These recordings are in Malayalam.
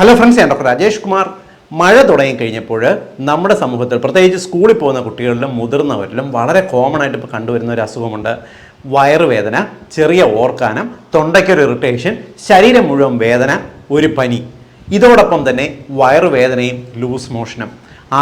ഹലോ ഫ്രണ്ട്സ് ഞാൻ ഡോക്ടർ രാജേഷ് കുമാർ മഴ തുടങ്ങിക്കഴിഞ്ഞപ്പോൾ നമ്മുടെ സമൂഹത്തിൽ പ്രത്യേകിച്ച് സ്കൂളിൽ പോകുന്ന കുട്ടികളിലും മുതിർന്നവരിലും വളരെ കോമൺ ആയിട്ട് ഇപ്പോൾ കണ്ടുവരുന്ന ഒരു അസുഖമുണ്ട്. വയറുവേദന ചെറിയ ഓർക്കാനം തൊണ്ടയ്ക്കൊരു ഇറിറ്റേഷൻ ശരീരം മുഴുവൻ വേദന ഒരു പനി. ഇതോടൊപ്പം തന്നെ വയറുവേദനയും ലൂസ് മോഷനും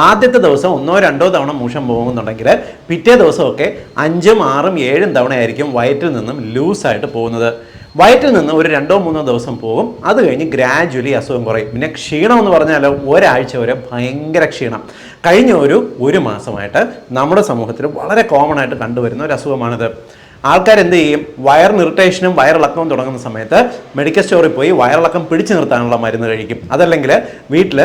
ആദ്യത്തെ ദിവസം ഒന്നോ രണ്ടോ തവണ മൂഷം പോകുന്നുണ്ടെങ്കിൽ പിറ്റേ ദിവസമൊക്കെ അഞ്ചും ആറും ഏഴും തവണയായിരിക്കും വയറ്റിൽ നിന്നും ലൂസായിട്ട് പോകുന്നത്. വയറ്റിൽ നിന്ന് ഒരു രണ്ടോ മൂന്നോ ദിവസം പോകും. അത് കഴിഞ്ഞ് ഗ്രാജുവലി അസുഖം കുറയും. പിന്നെ ക്ഷീണം എന്ന് പറഞ്ഞാൽ ഒരാഴ്ച വരെ ഭയങ്കര ക്ഷീണം. കഴിഞ്ഞ ഒരു ഒരു മാസമായിട്ട് നമ്മുടെ സമൂഹത്തിൽ വളരെ കോമൺ ആയിട്ട് കണ്ടുവരുന്ന ഒരു അസുഖമാണിത്. ആൾക്കാർ എന്ത് ചെയ്യും? വയറിന് ഇറിറ്റേഷനും വയറിളക്കവും തുടങ്ങുന്ന സമയത്ത് മെഡിക്കൽ സ്റ്റോറിൽ പോയി വയറിളക്കം പിടിച്ചു നിർത്താനുള്ള മരുന്ന് കഴിക്കും. അതല്ലെങ്കിൽ വീട്ടിൽ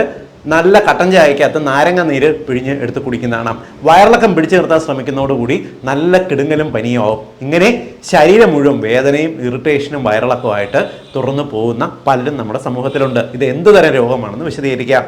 നല്ല കട്ടൻ ചായക്കകത്ത് നാരങ്ങ നീര് പിഴിഞ്ഞ് എടുത്ത് കുടിക്കുന്നതാണ് വയറിളക്കം പിടിച്ചു നിർത്താൻ ശ്രമിക്കുന്നതോടുകൂടി നല്ല കിടുങ്ങലും പനിയാവും ഇങ്ങനെ ശരീരം മുഴുവൻ വേദനയും ഇറിറ്റേഷനും വയറിളക്കവുമായിട്ട് തുറന്നു പോകുന്ന പലരും നമ്മുടെ സമൂഹത്തിലുണ്ട്. ഇത് എന്ത് തരം രോഗമാണെന്ന് വിശദീകരിക്കാം.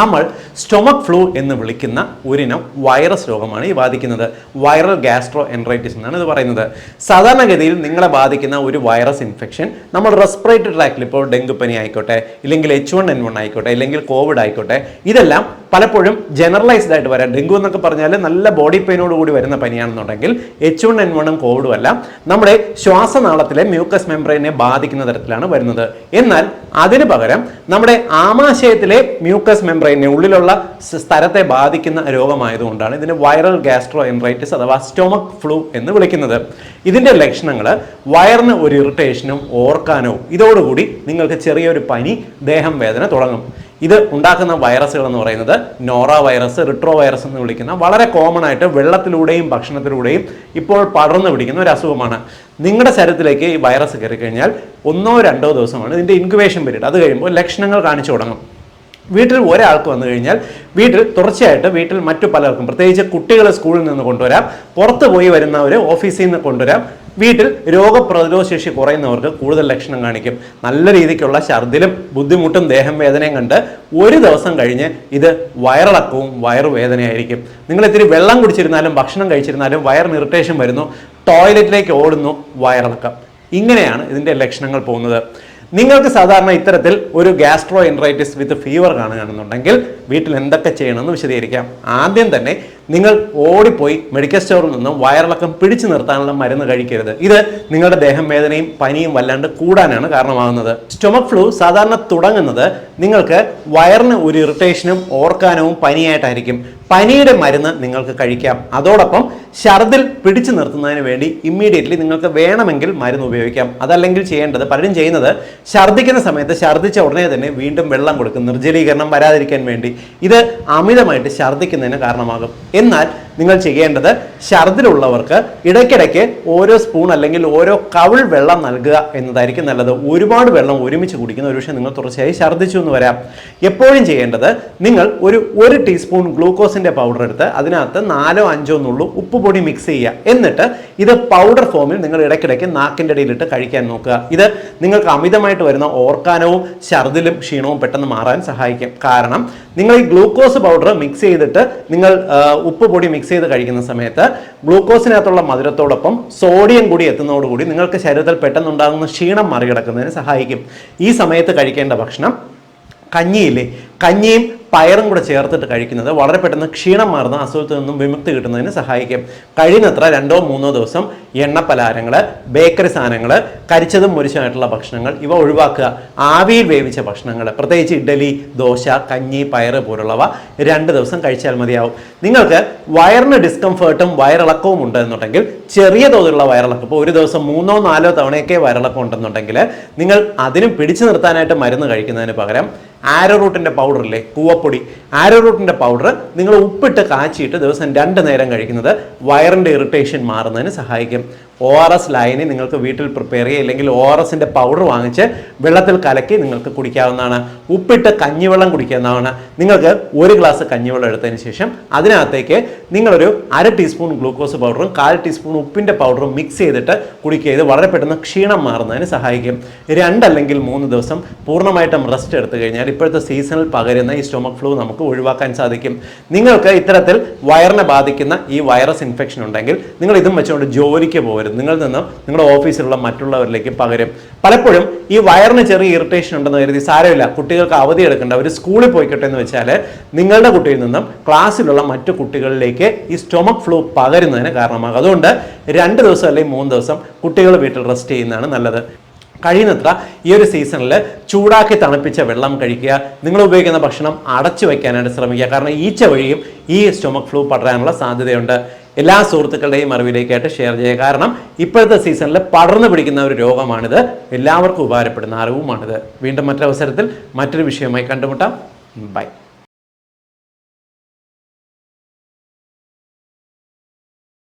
നമ്മൾ സ്റ്റൊമക് ഫ്ലൂ എന്ന് വിളിക്കുന്ന ഒരിനം വൈറസ് രോഗമാണ് ഈ ബാധിക്കുന്നത്. വൈറൽ ഗ്യാസ്ട്രോ എൻറൈറ്റിസ് എന്നാണ് ഇത് പറയുന്നത്. സാധാരണഗതിയിൽ നിങ്ങളെ ബാധിക്കുന്ന ഒരു വൈറസ് ഇൻഫെക്ഷൻ നമ്മൾ റെസ്പിറേറ്ററി ട്രാക്കിൽ ഇപ്പോൾ ഡെങ്കുപ്പനി ആയിക്കോട്ടെ ഇല്ലെങ്കിൽ എച്ച് വൺ എൻ വൺ ആയിക്കോട്ടെ ഇല്ലെങ്കിൽ കോവിഡ് ആയിക്കോട്ടെ ഇതെല്ലാം പലപ്പോഴും ജനറലൈസ്ഡ് ആയിട്ട് വരാം. ഡെങ്കു എന്നൊക്കെ പറഞ്ഞാൽ നല്ല ബോഡി പെയിനോട് കൂടി വരുന്ന പനിയാണെന്നുണ്ടെങ്കിൽ എച്ച് വൺ എൻ വണ്ണും കോവിഡും അല്ല നമ്മുടെ ശ്വാസനാളത്തിലെ മ്യൂക്കസ് മെംബ്രെയിനെ ബാധിക്കുന്ന തരത്തിലാണ് വരുന്നത്. എന്നാൽ അതിന് പകരം നമ്മുടെ ആമാശയത്തിലെ മ്യൂക്കസ് മെംബ്രെയിനെ ഉള്ളിലുള്ള സ്ഥലത്തെ ബാധിക്കുന്ന രോഗമായതുകൊണ്ടാണ് ഇതിന് വൈറൽ ഗ്യാസ്ട്രോ എൻറൈറ്റിസ് അഥവാ സ്റ്റോമക് ഫ്ലൂ എന്ന് വിളിക്കുന്നത്. ഇതിന്റെ ലക്ഷണങ്ങൾ വയറിന് ഒരു ഇറിറ്റേഷനും ഓർക്കാനോ ഇതോടുകൂടി നിങ്ങൾക്ക് ചെറിയൊരു പനി ദേഹം വേദന തുടങ്ങും. ഇത് ഉണ്ടാക്കുന്ന വൈറസുകൾ എന്ന് പറയുന്നത് നോറ വൈറസ് റിട്രോ വൈറസ് എന്ന് വിളിക്കുന്ന വളരെ കോമൺ ആയിട്ട് വെള്ളത്തിലൂടെയും ഭക്ഷണത്തിലൂടെയും ഇപ്പോൾ പടർന്നു പിടിക്കുന്ന ഒരു അസുഖമാണ്. നിങ്ങളുടെ ശരീരത്തിലേക്ക് ഈ വൈറസ് കയറി കഴിഞ്ഞാൽ ഒന്നോ രണ്ടോ ദിവസമാണ് ഇതിന്റെ ഇൻക്യുബേഷൻ പീരീഡ് അത് കഴിയുമ്പോൾ ലക്ഷണങ്ങൾ കാണിച്ചു തുടങ്ങും. വീട്ടിൽ ഒരാൾക്ക് വന്നു കഴിഞ്ഞാൽ വീട്ടിൽ തുടർച്ചയായിട്ട് വീട്ടിൽ മറ്റു പലർക്കും പ്രത്യേകിച്ച് കുട്ടികളെ സ്കൂളിൽ നിന്ന് കൊണ്ടുവരാം പുറത്തു പോയി വരുന്നവരെ ഓഫീസിൽ നിന്ന് കൊണ്ടുവരാം വീട്ടിൽ രോഗപ്രതിരോധ ശേഷി കുറയുന്നവർക്ക് കൂടുതൽ ലക്ഷണം കാണിക്കും. നല്ല രീതിക്കുള്ള ഛർദിലും ബുദ്ധിമുട്ടും ദേഹം വേദനയും കണ്ട് ഒരു ദിവസം കഴിഞ്ഞ് ഇത് വയറിളക്കവും വയറുവേദനയായിരിക്കും നിങ്ങൾ ഇത്തിരി വെള്ളം കുടിച്ചിരുന്നാലും ഭക്ഷണം കഴിച്ചിരുന്നാലും വയറിന് ഇറിറ്റേഷൻ വരുന്നു ടോയ്ലറ്റിലേക്ക് ഓടുന്നു വയറിളക്കം. ഇങ്ങനെയാണ് ഇതിന്റെ ലക്ഷണങ്ങൾ പോകുന്നത്. നിങ്ങൾക്ക് സാധാരണ ഇത്തരത്തിൽ ഒരു ഗ്യാസ്ട്രോ എൻറൈറ്റിസ് വിത്ത് ഫീവർ കാണുകയാണെന്നുണ്ടെങ്കിൽ വീട്ടിൽ എന്തൊക്കെ ചെയ്യണമെന്ന് വിശദീകരിക്കാം. ആദ്യം തന്നെ നിങ്ങൾ ഓടിപ്പോയി മെഡിക്കൽ സ്റ്റോറിൽ നിന്നും വയറിളക്കം പിടിച്ചു നിർത്താനുള്ള മരുന്ന് കഴിക്കരുത്. ഇത് നിങ്ങളുടെ ദേഹം വേദനയും പനിയും വല്ലാണ്ട് കൂടാനാണ് കാരണമാകുന്നത്. സ്റ്റൊമക് ഫ്ലൂ സാധാരണ തുടങ്ങുന്നത് നിങ്ങൾക്ക് വയറിന് ഒരു ഇറിറ്റേഷനും ഓർക്കാനവും പനിയായിട്ടായിരിക്കും. പനിയുടെ മരുന്ന് നിങ്ങൾക്ക് കഴിക്കാം. അതോടൊപ്പം ഛർദിൽ പിടിച്ചു നിർത്തുന്നതിന് വേണ്ടി ഇമ്മീഡിയറ്റ്ലി നിങ്ങൾക്ക് വേണമെങ്കിൽ മരുന്ന് ഉപയോഗിക്കാം. അതല്ലെങ്കിൽ ചെയ്യേണ്ടത് പലരും ചെയ്യുന്നത് ഛർദിക്കുന്ന സമയത്ത് ഛർദിച്ച ഉടനെ തന്നെ വീണ്ടും വെള്ളം കൊടുക്കും. നിർജലീകരണം വരാതിരിക്കാൻ വേണ്ടി. ഇത് അമിതമായിട്ട് ഛർദിക്കുന്നതിന് കാരണമാകും. എന്നാൽ നിങ്ങൾ ചെയ്യേണ്ടത് ഛർദിലുള്ളവർക്ക് ഇടയ്ക്കിടയ്ക്ക് ഓരോ സ്പൂൺ അല്ലെങ്കിൽ ഓരോ കവിൾ വെള്ളം നൽകുക എന്നതായിരിക്കും നല്ലത്. ഒരുപാട് വെള്ളം ഒരുമിച്ച് കുടിക്കുന്ന ഒരു പക്ഷേ നിങ്ങൾ തുടർച്ചയായി ഛർദ്ദിച്ചു എന്ന് വരാം. എപ്പോഴും ചെയ്യേണ്ടത് നിങ്ങൾ ഒരു ഒരു ടീസ്പൂൺ ഗ്ലൂക്കോസിന്റെ പൗഡർ എടുത്ത് അതിനകത്ത് നാലോ അഞ്ചോ നുള്ളു ഉപ്പുപൊടി മിക്സ് ചെയ്യുക. എന്നിട്ട് ഇത് പൗഡർ ഫോമിൽ നിങ്ങൾ ഇടയ്ക്കിടയ്ക്ക് നാക്കിന്റെ ഇടയിലിട്ട് കഴിക്കാൻ നോക്കുക. ഇത് നിങ്ങൾക്ക് അമിതമായിട്ട് വരുന്ന ഓർക്കാനവും ഛർദിലും ക്ഷീണവും പെട്ടെന്ന് മാറാൻ സഹായിക്കും. കാരണം നിങ്ങൾ ഈ ഗ്ലൂക്കോസ് പൗഡർ മിക്സ് ചെയ്തിട്ട് നിങ്ങൾ ഉപ്പ് പൊടി മിക്സ് ചെയ്ത് കഴിക്കുന്ന സമയത്ത് ഗ്ലൂക്കോസിനകത്തുള്ള മധുരത്തോടൊപ്പം സോഡിയം കൂടി എത്തുന്നതോടുകൂടി നിങ്ങൾക്ക് ശരീരത്തിൽ പെട്ടെന്നുണ്ടാകുന്ന ക്ഷീണം മറികടക്കുന്നതിന് സഹായിക്കും. ഈ സമയത്ത് കഴിക്കേണ്ട ഭക്ഷണം കഞ്ഞിയില്ലേ? കഞ്ഞിയും പയറും കൂടെ ചേർത്തിട്ട് കഴിക്കുന്നത് വളരെ പെട്ടെന്ന് ക്ഷീണം മാറുന്ന അസുഖത്തിൽ നിന്നും വിമുക്തി കിട്ടുന്നതിന് സഹായിക്കും. കഴിയുന്നത്ര രണ്ടോ മൂന്നോ ദിവസം എണ്ണ പലഹാരങ്ങൾ ബേക്കറി സാധനങ്ങൾ കരിച്ചതും മുരിച്ചതുമായിട്ടുള്ള ഭക്ഷണങ്ങൾ ഇവ ഒഴിവാക്കുക. ആവിയിൽ വേവിച്ച ഭക്ഷണങ്ങൾ പ്രത്യേകിച്ച് ഇഡ്ഡലി ദോശ കഞ്ഞി പയർ പോലുള്ളവ രണ്ട് ദിവസം കഴിച്ചാൽ മതിയാവും. നിങ്ങൾക്ക് വയറിന് ഡിസ്കംഫേർട്ടും വയറിളക്കവും ഉണ്ട് എന്നുണ്ടെങ്കിൽ ചെറിയ തോതിലുള്ള വയറിളക്കം ഇപ്പോൾ ഒരു ദിവസം മൂന്നോ നാലോ തവണയൊക്കെ വയറിളക്കം ഉണ്ടെന്നുണ്ടെങ്കിൽ നിങ്ങൾ അതിനും പിടിച്ചു നിർത്താനായിട്ട് മരുന്ന് കഴിക്കുന്നതിന് പകരം ആരോ റൂട്ടിന്റെ പൗഡറില്ലേ കൂവപ്പൊടി ആരോ റൂട്ടിന്റെ പൗഡർ നിങ്ങൾ ഉപ്പിട്ട് കാച്ചിയിട്ട് ദിവസം രണ്ട് നേരം കഴിക്കുന്നത് വയറിന്റെ ഇറിറ്റേഷൻ മാറുന്നതിന് സഹായിക്കും. ഒ ആർ എസ് ലൈനി നിങ്ങൾക്ക് വീട്ടിൽ പ്രിപ്പയർ ചെയ്യുക അല്ലെങ്കിൽ ഒ ആർ എസിന്റെ പൗഡർ വാങ്ങിച്ച് വെള്ളത്തിൽ കലക്കി നിങ്ങൾക്ക് കുടിക്കാവുന്നതാണ്. ഉപ്പിട്ട് കഞ്ഞിവെള്ളം കുടിക്കാവുന്നതാണ്. നിങ്ങൾക്ക് ഒരു ഗ്ലാസ് കഞ്ഞിവെള്ളം എടുത്തതിന് ശേഷം അതിനകത്തേക്ക് നിങ്ങളൊരു അര ടീസ്പൂൺ ഗ്ലൂക്കോസ് പൗഡറും കാൽ ടീസ്പൂൺ ഉപ്പിന്റെ പൗഡറും മിക്സ് ചെയ്തിട്ട് കുടിക്കുക. ഇത് വളരെ പെട്ടെന്ന് ക്ഷീണം മാറുന്നതിന് സഹായിക്കും. രണ്ടല്ലെങ്കിൽ മൂന്ന് ദിവസം പൂർണമായിട്ടും റെസ്റ്റ് എടുത്തു കഴിഞ്ഞാൽ ഇപ്പോഴത്തെ സീസണിൽ പകരുന്ന ഈ സ്റ്റൊമക് ഫ്ലൂ നമുക്ക് ഒഴിവാക്കാൻ സാധിക്കും. നിങ്ങൾക്ക് ഇത്തരത്തിൽ വയറിനെ ബാധിക്കുന്ന ഈ വൈറസ് ഇൻഫെക്ഷൻ ഉണ്ടെങ്കിൽ നിങ്ങൾ ഇതും വെച്ചുകൊണ്ട് ജോലിക്ക് പോകരുത്. നിങ്ങളിൽ നിന്നും നിങ്ങളുടെ ഓഫീസിലുള്ള മറ്റുള്ളവരിലേക്ക് പകരും. പലപ്പോഴും ഈ വയറിന് ചെറിയ ഇറിറ്റേഷൻ ഉണ്ടെന്ന് കരുതി സാരമില്ല. കുട്ടികൾക്ക് അവധി എടുക്കേണ്ട അവർ സ്കൂളിൽ പോയിക്കട്ടെ എന്ന് വെച്ചാൽ നിങ്ങളുടെ കുട്ടിയിൽ നിന്നും ക്ലാസ്സിലുള്ള മറ്റു കുട്ടികളിലേക്ക് ഈ സ്റ്റൊമക് ഫ്ലൂ പകരുന്നതിന് കാരണമാകും. അതുകൊണ്ട് രണ്ട് ദിവസം അല്ലെങ്കിൽ മൂന്ന് ദിവസം കുട്ടികൾ വീട്ടിൽ റെസ്റ്റ് ചെയ്യുന്നതാണ് നല്ലത്. കഴിയുന്നത്ര ഈ ഒരു സീസണിൽ ചൂടാക്കി തണുപ്പിച്ച വെള്ളം കഴിക്കുക നിങ്ങൾ ഉപയോഗിക്കുന്ന ഭക്ഷണം അടച്ചു വയ്ക്കാനായിട്ട് ശ്രമിക്കുക. കാരണം ഈച്ച വഴിയും ഈ സ്റ്റൊമക് ഫ്ലൂ പടരാനുള്ള സാധ്യതയുണ്ട്. എല്ലാ സുഹൃത്തുക്കളുടെയും അറിവിലേക്കായിട്ട് ഷെയർ ചെയ്യുക. കാരണം ഇപ്പോഴത്തെ സീസണിൽ പടർന്നു പിടിക്കുന്ന ഒരു രോഗമാണിത്. എല്ലാവർക്കും ഉപകാരപ്പെടുന്ന അറിവുമാണിത്. വീണ്ടും മറ്റൊരവസരത്തിൽ മറ്റൊരു വിഷയമായി കണ്ടുമുട്ടാം. ബൈ